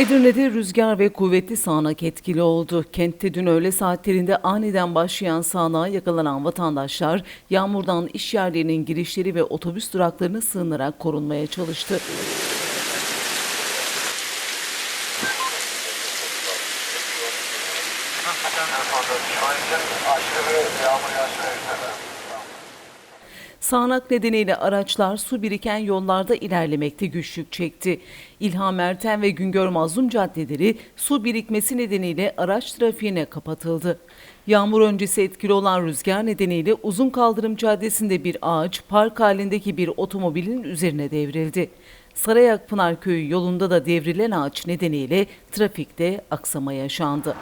Edirne'de rüzgar ve kuvvetli sağanak etkili oldu. Kentte dün öğle saatlerinde aniden başlayan sağanağa yakalanan vatandaşlar yağmurdan iş yerlerinin girişleri ve otobüs duraklarına sığınarak korunmaya çalıştı. Sağanak nedeniyle araçlar su biriken yollarda ilerlemekte güçlük çekti. İlham Erten ve Güngör Mazlum caddeleri su birikmesi nedeniyle araç trafiğine kapatıldı. Yağmur öncesi etkili olan rüzgar nedeniyle Uzun Kaldırım Caddesi'nde bir ağaç park halindeki bir otomobilin üzerine devrildi. Sarayak Pınar Köyü yolunda da devrilen ağaç nedeniyle trafikte aksama yaşandı.